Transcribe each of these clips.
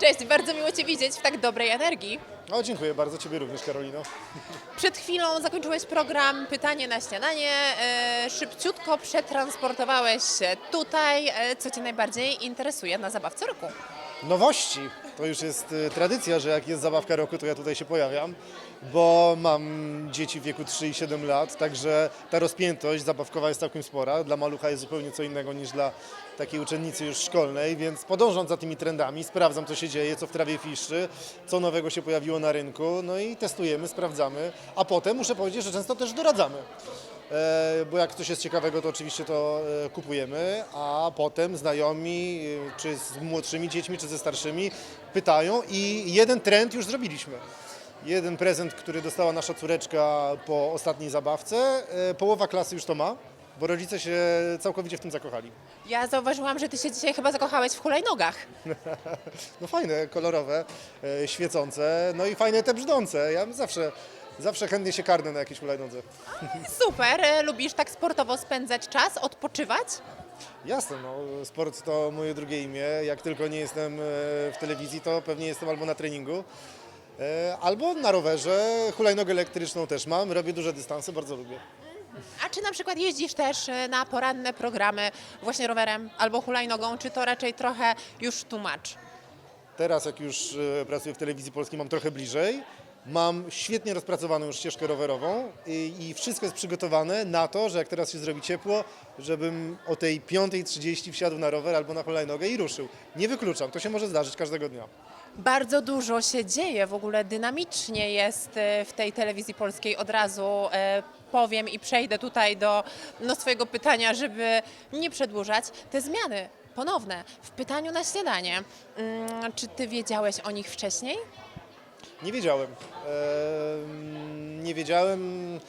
Cześć, bardzo miło Cię widzieć w tak dobrej energii. O, dziękuję bardzo Ciebie również, Karolino. Przed chwilą zakończyłeś program Pytanie na śniadanie. E, szybciutko przetransportowałeś się tutaj. E, co Cię najbardziej interesuje na zabawce roku? Nowości. To już jest y, tradycja, że jak jest zabawka roku, to ja tutaj się pojawiam, bo mam dzieci w wieku 3 i 7 lat, także ta rozpiętość zabawkowa jest całkiem spora. Dla malucha jest zupełnie co innego niż dla takiej uczennicy już szkolnej, więc podążam za tymi trendami, sprawdzam co się dzieje, co w trawie fiszczy, co nowego się pojawiło na rynku, no i testujemy, sprawdzamy, a potem muszę powiedzieć, że często też doradzamy. E, bo jak coś jest ciekawego, to oczywiście to e, kupujemy, a potem znajomi, e, czy z młodszymi dziećmi, czy ze starszymi, pytają i jeden trend już zrobiliśmy. Jeden prezent, który dostała nasza córeczka po ostatniej zabawce, e, połowa klasy już to ma, bo rodzice się całkowicie w tym zakochali. Ja zauważyłam, że Ty się dzisiaj chyba zakochałeś w hulajnogach. No fajne, kolorowe, e, świecące, no i fajne te brzdące. Ja zawsze, zawsze chętnie się karnę na jakieś hulajnodze. Super, e, lubisz tak sportowo spędzać czas, odpoczywać? Jasne, no, sport to moje drugie imię. Jak tylko nie jestem e, w telewizji, to pewnie jestem albo na treningu, e, albo na rowerze. Hulajnogę elektryczną też mam, robię duże dystanse, bardzo lubię. A czy na przykład jeździsz też e, na poranne programy właśnie rowerem albo hulajnogą, czy to raczej trochę już tłumacz? Teraz, jak już pracuję w telewizji polskiej, mam trochę bliżej. Mam świetnie rozpracowaną już ścieżkę rowerową i, i wszystko jest przygotowane na to, że jak teraz się zrobi ciepło, żebym o tej 5.30 wsiadł na rower albo na hulajnogę i ruszył. Nie wykluczam, to się może zdarzyć każdego dnia. Bardzo dużo się dzieje, w ogóle dynamicznie jest e, w tej telewizji polskiej. Od razu e, powiem i przejdę tutaj do no, swojego pytania, żeby nie przedłużać. Te zmiany ponowne w pytaniu na śniadanie. Mm, Czy ty wiedziałeś o nich wcześniej? Nie wiedziałem. Ehm, nie wiedziałem.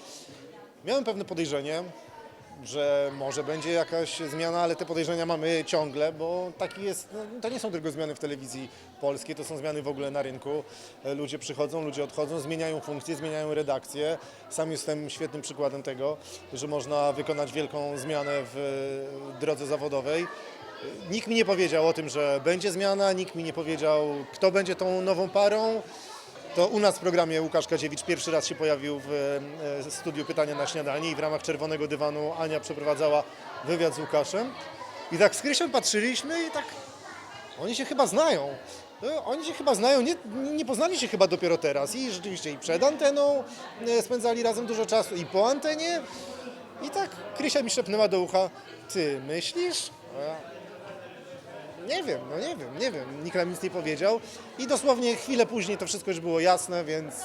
Miałem pewne podejrzenie, że może będzie jakaś zmiana, ale te podejrzenia mamy ciągle, bo taki jest, no, to nie są tylko zmiany w telewizji polskiej, to są zmiany w ogóle na rynku. E, Ludzie przychodzą, ludzie odchodzą, zmieniają funkcje, zmieniają redakcje. Sam jestem świetnym przykładem tego, że można wykonać wielką zmianę w drodze zawodowej. Nikt mi nie powiedział o tym, że będzie zmiana, nikt mi nie powiedział, kto będzie tą nową parą. To u nas w programie Łukasz Kadziewicz pierwszy raz się pojawił w e, studiu Pytania na śniadanie i w ramach Czerwonego Dywanu Ania przeprowadzała wywiad z Łukaszem. I tak z Krysiem patrzyliśmy i tak, oni się chyba znają. No, Oni się chyba znają, nie, nie poznali się chyba dopiero teraz. I rzeczywiście i przed anteną e, spędzali razem dużo czasu i po antenie. I tak Krysia mi szepnęła do ucha, ty myślisz? Nie wiem, no nie wiem, nie wiem. Nikt nam nic nie powiedział. I dosłownie chwilę później to wszystko już było jasne, więc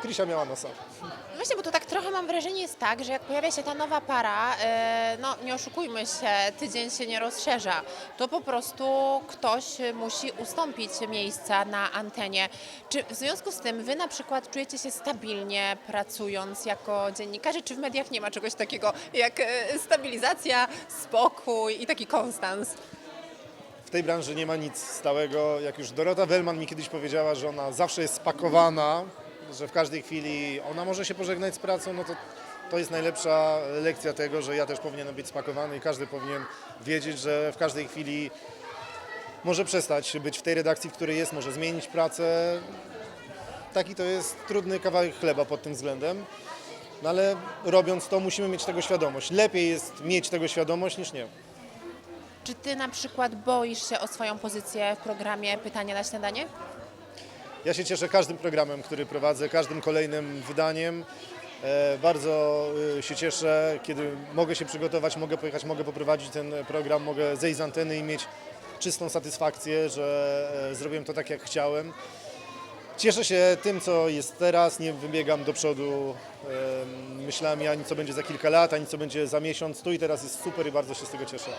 Krysia miała nosa. No Właśnie, bo to tak trochę mam wrażenie jest tak, że jak pojawia się ta nowa para, e, no nie oszukujmy się, tydzień się nie rozszerza, to po prostu ktoś musi ustąpić miejsca na antenie. Czy w związku z tym wy na przykład czujecie się stabilnie pracując jako dziennikarze, czy w mediach nie ma czegoś takiego jak e, stabilizacja, spokój i taki konstans? W tej branży nie ma nic stałego. Jak już Dorota Wellman mi kiedyś powiedziała, że ona zawsze jest spakowana, że w każdej chwili ona może się pożegnać z pracą, no to to jest najlepsza lekcja tego, że ja też powinienem być spakowany i każdy powinien wiedzieć, że w każdej chwili może przestać być w tej redakcji, w której jest, może zmienić pracę. Taki to jest trudny kawałek chleba pod tym względem. No ale robiąc to, musimy mieć tego świadomość. Lepiej jest mieć tego świadomość niż nie. Czy ty na przykład boisz się o swoją pozycję w programie Pytanie na śniadanie? Ja się cieszę każdym programem, który prowadzę, każdym kolejnym wydaniem. E, Bardzo e, się cieszę, kiedy mogę się przygotować, mogę pojechać, mogę poprowadzić ten program, mogę zejść z anteny i mieć czystą satysfakcję, że e, zrobiłem to tak, jak chciałem. Cieszę się tym, co jest teraz, nie wybiegam do przodu e, myślami ani co będzie za kilka lat, ani co będzie za miesiąc. Tu i teraz jest super i bardzo się z tego cieszę.